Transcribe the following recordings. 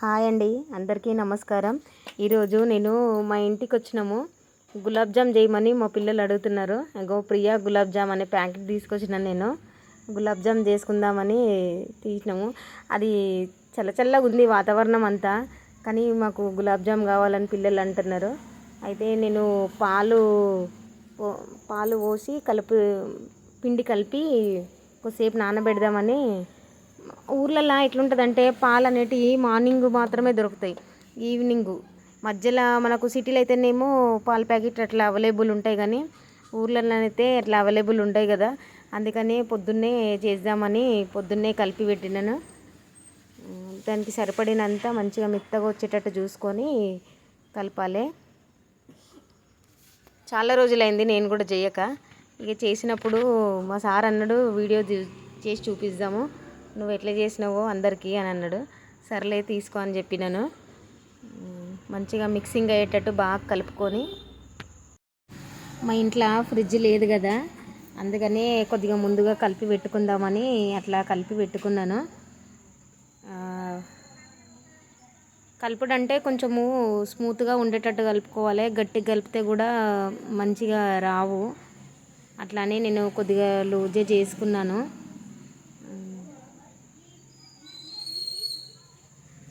Hi అండి. అందరికీ నమస్కారం. ఈరోజు నేను మా ఇంటికి వచ్చినాము. గులాబ్ జామ్ చేయమని మా పిల్లలు అడుగుతున్నారు. అగో ప్రియా గులాబ్ జామ్ అనే ప్యాకెట్ తీసుకొచ్చిన నేను. గులాబ్ జామ్ చేసుకుందామని తీసినాము. అది చల్ల చల్లగా ఉంది వాతావరణం అంతా కానీ మాకు గులాబ్ జామ్ కావాలని పిల్లలు అంటున్నారు. అయితే నేను పాలు పాలు పోసి కలుపు పిండి కలిపి కొద్దిసేపు నానబెడదామని ఊర్లలో ఎట్లుంటుందంటే పాలు అనేటివి మార్నింగ్ మాత్రమే దొరుకుతాయి. ఈవినింగ్. మధ్యలో మనకు సిటీలో అయితేనేమో పాల ప్యాకెట్ అట్లా అవైలబుల్ ఉంటాయి కానీ ఊర్లలో అయితే అట్లా అవైలబుల్ ఉంటాయి కదా అందుకని పొద్దున్నే చేద్దామని పొద్దున్నే కలిపి పెట్టినాను. దానికి సరిపడినంత మంచిగా మెత్తగా వచ్చేటట్టు చూసుకొని కలపాలి. చాలా రోజులైంది నేను కూడా చేయక ఇక చేసినప్పుడు మా సార్ అన్నాడు వీడియో చేసి చూపిద్దాము. నువ్వు ఎట్లా చేసినావో అందరికీ అని అన్నాడు. సర్లే తీసుకో అని చెప్పినాను మంచిగా మిక్సింగ్ అయ్యేటట్టు బాగా కలుపుకొని మా ఇంట్లో ఫ్రిడ్జ్ లేదు కదా అందుకనే కొద్దిగా ముందుగా కలిపి పెట్టుకుందామని అట్లా కలిపి పెట్టుకున్నాను. కలుపుడంటే కొంచెము స్మూత్గా ఉండేటట్టు కలుపుకోవాలి గట్టిగా కలిపితే కూడా మంచిగా రావు. అట్లానే నేను కొద్దిగా లూజే చేసుకున్నాను.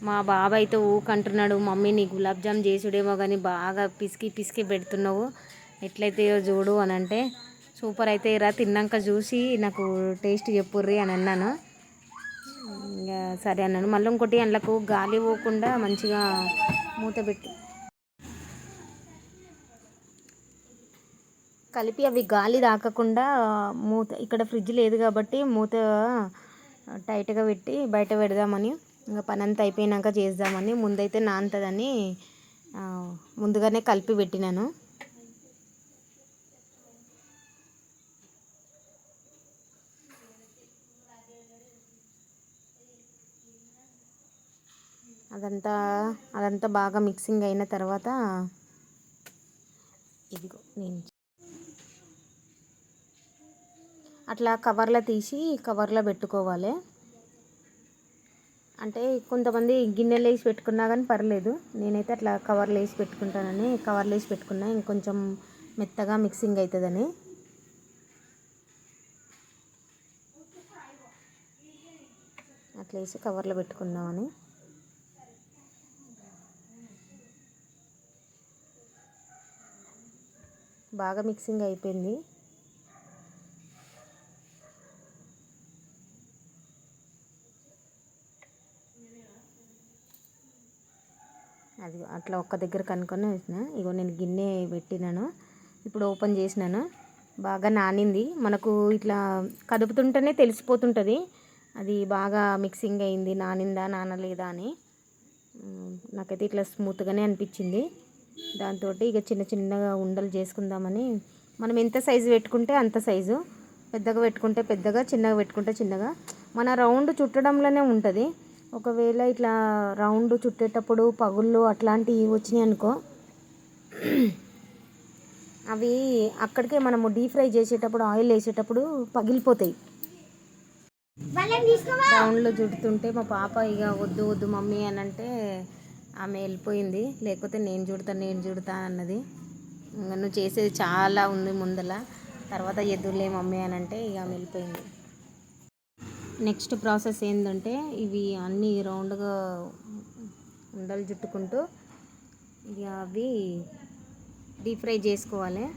మా బాబాయ్ అయితే ఊకంటున్నాడు మమ్మీ నీ గులాబ్ జామ్ చేసుడేమో కానీ బాగా పిసికి పిసికి పెడుతున్నావు. ఎట్లయితేయో చూడు అని అంటే సూపర్ అయితే రా తిన్నాక చూసి నాకు టేస్ట్ చెప్పుర్రి అని అన్నాను. ఇంకా సరే అన్నాను. మళ్ళీ ఇంకోటి అందులకు గాలి పోకుండా మంచిగా మూత పెట్టి. కలిపి అవి గాలి తాకకుండా మూత ఇక్కడ ఫ్రిడ్జ్ లేదు కాబట్టి మూత టైట్గా పెట్టి బయట పెడదామని ఇంకా పని అంతా అయిపోయినాక చేద్దామని ముందైతే నాంతదని ముందుగానే కలిపి పెట్టినాను. అదంతా అదంతా బాగా మిక్సింగ్ అయిన తర్వాత ఇదిగో నేను అట్లా కవర్లో తీసి కవర్లో పెట్టుకోవాలి. అంటే కొంతమంది గిన్నెలు వేసి పెట్టుకున్నా కానీ పర్లేదు. నేనైతే అట్లా కవర్లు వేసి పెట్టుకుంటానని కవర్లు వేసి పెట్టుకున్నా ఇంకొంచెం మెత్తగా మిక్సింగ్ అవుతుందని అట్లా వేసి కవర్లో పెట్టుకుందామని. బాగా మిక్సింగ్ అయిపోయింది. అది అట్లా ఒక్క దగ్గర కనుక్కొని వేసిన. ఇగో నేను గిన్నె పెట్టినాను. ఇప్పుడు ఓపెన్ చేసినాను. బాగా నానింది. మనకు ఇట్లా కదుపుతుంటేనే తెలిసిపోతుంటుంది. అది బాగా మిక్సింగ్ అయింది. నానిందా నానలేదా అని. నాకైతే ఇట్లా స్మూత్గానే అనిపించింది. దాంతో ఇక చిన్న చిన్నగా ఉండలు చేసుకుందామని. మనం ఎంత సైజు పెట్టుకుంటే అంత సైజు. పెద్దగా పెట్టుకుంటే పెద్దగా చిన్నగా పెట్టుకుంటే చిన్నగా. మన రౌండ్ చుట్టడంలోనే ఉంటుంది. ఒకవేళ ఇట్లా రౌండ్ చుట్టేటప్పుడు పగుళ్ళు అట్లాంటివి వచ్చినాయి అనుకో అవి అక్కడికే మనము డీప్ ఫ్రై చేసేటప్పుడు ఆయిల్ వేసేటప్పుడు పగిలిపోతాయి. రౌండ్లో చుడుతుంటే మా పాప ఇక వద్దు వద్దు మమ్మీ అని అంటే ఆమె వెళ్ళిపోయింది. లేకపోతే నేను చుడతా నేను చుడతా అన్నది. ఇంకా నువ్వు చేసేది చాలా ఉంది ముందల. తర్వాత ఎదురులే మమ్మీ అని అంటే ఇక ఆమె వెళ్ళిపోయింది. నెక్స్ట్ ప్రాసెస్ ఏంటంటే ఇవి అన్నీ రౌండ్గా ఉండలు చుట్టుకుంటూ ఇక అవి డీప్ ఫ్రై చేసుకోవాలి.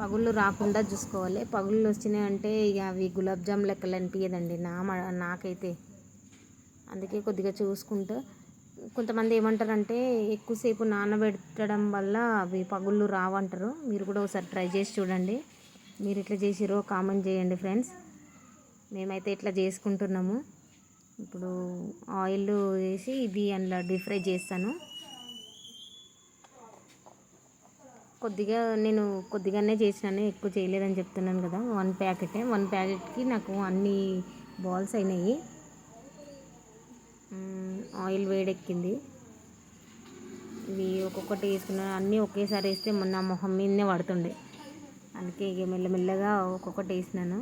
పగుళ్ళు రాకుండా చూసుకోవాలి. పగుళ్ళు వచ్చినాయి అంటే ఇక అవి గులాబ్ జామ్ లెక్కలు అనిపించదండి నా మ- నాకైతే. అందుకే కొద్దిగా చూసుకుంటూ కొంతమంది ఏమంటారంటే ఎక్కువసేపు నానబెట్టడం వల్ల అవి పగుళ్ళు రావంటారు. మీరు కూడా ఒకసారి ట్రై చేసి చూడండి. మీరు ఇట్లా చేసిరో కామెంట్ చేయండి ఫ్రెండ్స్. మేమైతే ఇట్లా చేసుకుంటున్నాము. ఇప్పుడు ఆయిల్ వేసి ఇది అందులో డీప్ ఫ్రై చేస్తాను. కొద్దిగా నేను కొద్దిగానే చేసినాను ఎక్కువ చేయలేదని చెప్తున్నాను కదా. వన్ ప్యాకెటే వన్ ప్యాకెట్కి నాకు అన్ని బాల్స్ అయినాయి. ఆయిల్ వేడెక్కింది. ఇవి ఒక్కొక్కటి వేసుకున్నాను అన్నీ ఒకేసారి వేస్తే మొన్న మొహం మీదనే పడుతుండే. అందుకే ఇక మెల్లమెల్లగా ఒక్కొక్కటి వేసినాను.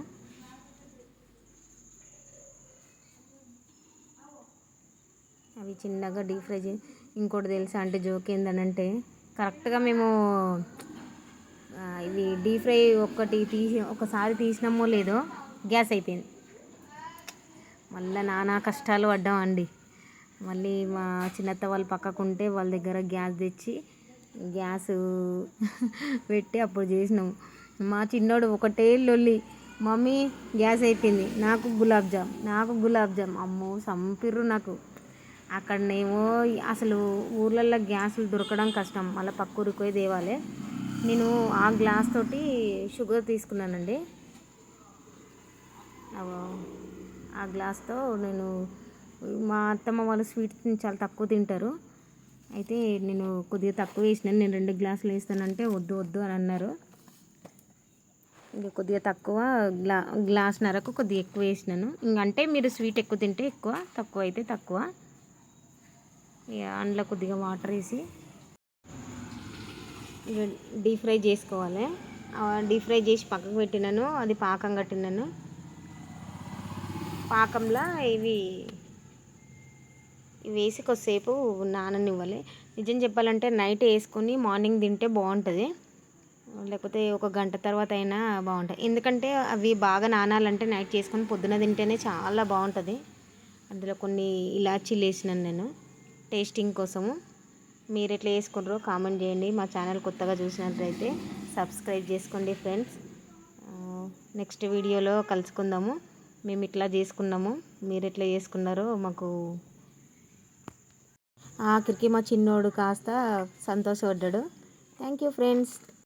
చిన్నగా డీప్ ఫ్రై చేసి ఇంకోటి తెలుసా అంటే జోక్ ఏందనంటే కరెక్ట్గా మేము ఇది డీప్ ఫ్రై ఒక్కటి తీసి ఒకసారి తీసినామో లేదో గ్యాస్ అయిపోయింది. మళ్ళీ నానా కష్టాలు పడ్డాం అండి. మళ్ళీ మా చిన్నత్త వాళ్ళు పక్కకుంటే వాళ్ళ దగ్గర గ్యాస్ తెచ్చి గ్యాస్ పెట్టి అప్పుడు చేసినాం. మా చిన్నోడు ఒకటే లొల్లి మమ్మీ గ్యాస్ అయిపోయింది నాకు గులాబ్ జామ్ నాకు గులాబ్ జామ్. అమ్మో సంపిర్రు నాకు. అక్కడనేమో అసలు ఊర్లల్లో గ్యాసులు దొరకడం కష్టం. మళ్ళీ పక్క ఊరికి పోయి తేవాలి నేను ఆ గ్లాస్ తోటి షుగర్ తీసుకున్నానండి. ఆ గ్లాస్తో నేను మా అత్తమ్మ వాళ్ళు స్వీట్ చాలా తక్కువ తింటారు. అయితే నేను కొద్దిగా తక్కువ వేసినాను నేను రెండు గ్లాసులు వేస్తానంటే వద్దు వద్దు అని అన్నారు. ఇంకా కొద్దిగా తక్కువ గ్లా గ్లాస్ నరకు కొద్దిగా ఎక్కువ వేసినాను. ఇంకంటే మీరు స్వీట్ ఎక్కువ తింటే ఎక్కువ తక్కువ అయితే తక్కువ. అందులో కొద్దిగా వాటర్ వేసి డీప్ ఫ్రై చేసుకోవాలి. డీప్ ఫ్రై చేసి పక్కకు పెట్టినాను. అది పాకం కట్టినాను. పాకంలో ఇవి ఇవి వేసి కొద్దిసేపు నాననివ్వాలి. నిజం చెప్పాలంటే నైట్ వేసుకొని మార్నింగ్ తింటే బాగుంటుంది. లేకపోతే ఒక గంట తర్వాత అయినా బాగుంటుంది. ఎందుకంటే అవి బాగా నానాలంటే నైట్ చేసుకొని పొద్దున తింటేనే చాలా బాగుంటుంది. అందులో కొన్ని ఇలాచీలు వేసినాను నేను. టేస్టింగ్ కోసము మీరు ఎట్లా వేసుకుంటారో కామెంట్ చేయండి. మా ఛానల్ కొత్తగా చూసినట్లయితే సబ్స్క్రైబ్ చేసుకోండి ఫ్రెండ్స్ నెక్స్ట్ వీడియోలో కలుసుకుందాము. మేము ఇట్లా చేసుకున్నాము. మీరు ఎట్లా చేసుకున్నారో మాకు ఆఖరికి మా చిన్నోడు కాస్త సంతోషపడ్డాడు. Thank you friends